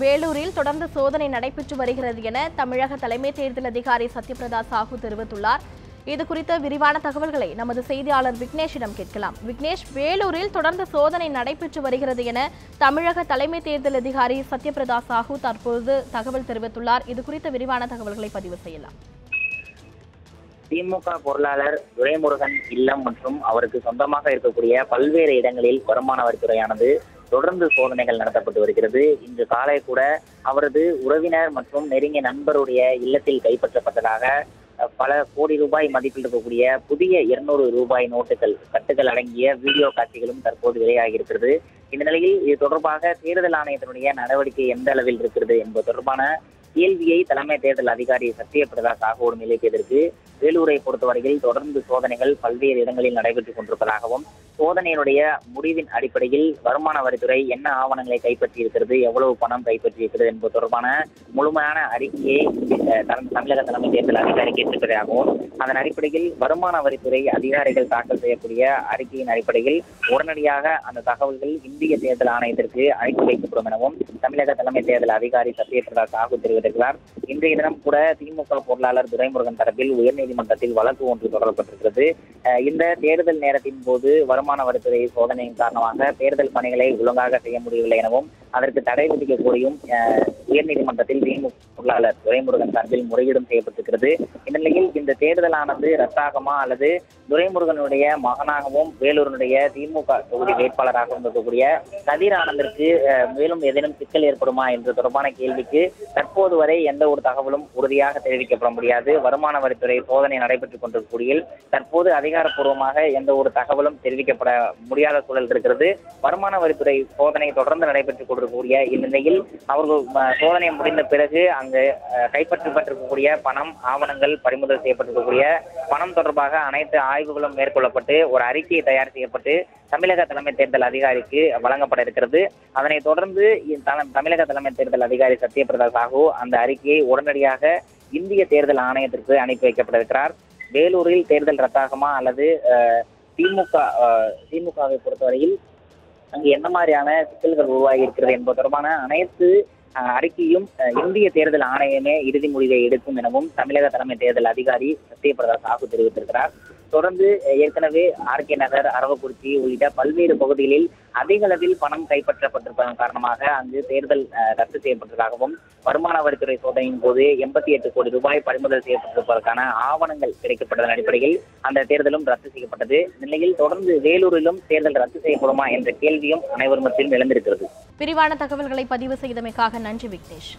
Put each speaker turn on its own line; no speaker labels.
வேலூரில் தொடர்ந்து சோதனை நடைபெற்று வருகிறது என தமிழக தலைமை தேர்தல் அதிகாரி சத்யபிரதா சாஹூ தெரிவித்துள்ளார். இது குறித்த விரிவான தகவல்களை நமது செய்தியாளர் விக்னேஷிடம் கேட்கலாம். விக்னேஷ் வேலூரில் தொடர்ந்து சோதனை நடைபெற்று வருகிறது என தமிழக தலைமை தேர்தல் அதிகாரி சத்யபிரதா சாஹூ தற்போது தகவல் தெரிவித்துள்ளார். இது குறித்த விரிவான தகவல்களை பதிவு செய்யலாம்.
திமுக பொருளாளர் துரைமுருகன் இல்லம் மற்றும் அவருக்கு சொந்தமாக இருக்கக்கூடிய பல்வேறு இடங்களில் வருமான வரித்துறையானது தொடர்ந்து சோதனைகள் நடத்தப்பட்டு வருகிறது. இன்று காலை கூட அவரது உறவினர் மற்றும் நெருங்கிய நண்பருடைய இல்லத்தில் கைப்பற்றப்பட்டதாக பல கோடி ரூபாய் மதிப்பில் இருக்கக்கூடிய புதிய இருநூறு ரூபாய் நோட்டுகள் கட்டுகள் அடங்கிய வீடியோ காட்சிகளும் தற்போது வெளியாகி இருக்கிறது இந்த நிலையில் இது தொடர்பாக தேர்தல் ஆணையத்தினுடைய நடவடிக்கை எந்த அளவில் இருக்கிறது என்பது தொடர்பான கேள்வியை தலைமை தேர்தல் அதிகாரி சத்யபிரதா சாகுவோடு நிலைப்பதற்கு வேலூரை பொறுத்தவரையில் தொடர்ந்து சோதனைகள் பல்வேறு இடங்களில் நடைபெற்றுக் கொண்டிருப்பதாகவும் சோதனையினுடைய முடிவின் அடிப்படையில் வருமான வரித்துறை என்ன ஆவணங்களை கைப்பற்றி இருக்கிறது எவ்வளவு பணம் கைப்பற்றி இருக்கிறது என்பது தொடர்பான முழுமையான அறிக்கையை தமிழக தலைமை தேர்தல் அதிகாரி கேட்டிருப்பதாகவும் அதன் அடிப்படையில் வருமான வரித்துறை அதிகாரிகள் தாக்கல் செய்யக்கூடிய அறிக்கையின் அடிப்படையில் உடனடியாக அந்த தகவல்கள் இந்திய தேர்தல் ஆணையத்திற்கு அனுப்பி வைக்கப்படும் எனவும் தமிழக தலைமை தேர்தல் அதிகாரி சத்யபிரதா சாகு தெரிவித்திருக்கிறார். இன்றைய தினம் கூட திமுக பொருளாளர் துரைமுருகன் தரப்பில் உயர்நீதிமன்றத்தில் வழக்கு ஒன்று தொடரப்பட்டிருக்கிறது. இந்த தேர்தல் நேரத்தின் போது வருமான வரித்துறை சோதனையின் காரணமாக தேர்தல் பணிகளை ஒழுங்காக செய்ய முடியவில்லை எனவும் அதற்கு தடை விதிக்க கோரியும் உயர்நீதிமன்றத்தில் திமுக பொருளாளர் துரைமுருகன் சார்பில் முறையீடும் செய்யப்பட்டிருக்கிறது. இந்த நிலையில் இந்த தேர்தலானது ரத்தாகமா அல்லது துரைமுருகனுடைய மகனாகவும் வேலூரனுடைய திமுக தொகுதி வேட்பாளராகவும் இருக்கக்கூடிய கதிர் ஆனந்திற்கு மேலும் ஏதேனும் சிக்கல் ஏற்படுமா என்ற தொடர்பான கேள்விக்கு தற்போது வரை எந்த ஒரு தகவலும் உறுதியாக தெரிவிக்கப்பட முடியாது. வருமான வரித்துறை சோதனை நடைபெற்றுக் கொண்டிருக்கூடிய தற்போது அதிகாரப்பூர்வமாக எந்த ஒரு தகவலும் தெரிவிக்கப்பட முடியாத சூழல் இருக்கிறது. வருமான வரித்துறை சோதனை தொடர்ந்து நடைபெற்றுக் கொண்டிருக்கக்கூடிய இந்நிலையில் அவர்கள் சோதனை முடிந்த பிறகு அங்கு கைப்பற்றப்பட்டிருக்கக்கூடிய பணம் ஆவணங்கள் பறிமுதல் செய்யப்பட்டிருக்கக்கூடிய பணம் தொடர்பாக அனைத்து ஆய்வுகளும் மேற்கொள்ளப்பட்டு ஒரு அறிக்கை தயார் செய்யப்பட்டு தமிழக தலைமை தேர்தல் அதிகாரிக்கு வழங்கப்பட இருக்கிறது. அதனைத் தொடர்ந்து தமிழக தலைமை தேர்தல் அதிகாரி சத்யபிரதா சாஹூ அந்த அறிக்கையை உடனடியாக இந்திய தேர்தல் ஆணையத்திற்கு அனுப்பி வைக்கப்பட இருக்கிறார். வேலூரில் தேர்தல் ரத்தாகுமா அல்லது திமுக திமுகவை பொறுத்தவரையில் அங்கு என்ன மாதிரியான சிக்கல்கள் உருவாகி இருக்கிறது என்பது தொடர்பான அனைத்து அஹ், அறிக்கையும் அஹ், இந்திய தேர்தல் ஆணையமே இறுதி முடிவை எடுக்கும் எனவும் தமிழக தலைமை தேர்தல் அதிகாரி சத்யபிரதா சாஹூ தெரிவித்திருக்கிறார். தொடர்ந்து ஏற்கனவே ஆர்கே நகர் அரவக்குறிச்சி உள்ளிட்ட பல்வேறு பகுதிகளில் அதிக அளவில் பணம் கைப்பற்றப்பட்டிருப்பதன் காரணமாக அங்கு தேர்தல் ரத்து செய்யப்பட்டதாகவும் வருமான வரித்துறை சோதனையின் போது எண்பத்தி எட்டு கோடி ரூபாய் பறிமுதல் செய்யப்பட்டிருப்பதற்கான ஆவணங்கள் கிடைக்கப்பட்டதன் அடிப்படையில் அந்த தேர்தலும் ரத்து செய்யப்பட்டது. நிலையில் தொடர்ந்து வேலூரிலும் தேர்தல் ரத்து செய்யப்படுமா என்ற கேள்வியும் அனைவர் மத்தியிலும் எழுந்திருக்கிறது.
விரிவான தகவல்களை பதிவு செய்தமைக்காக நன்றி விக்னேஷ்.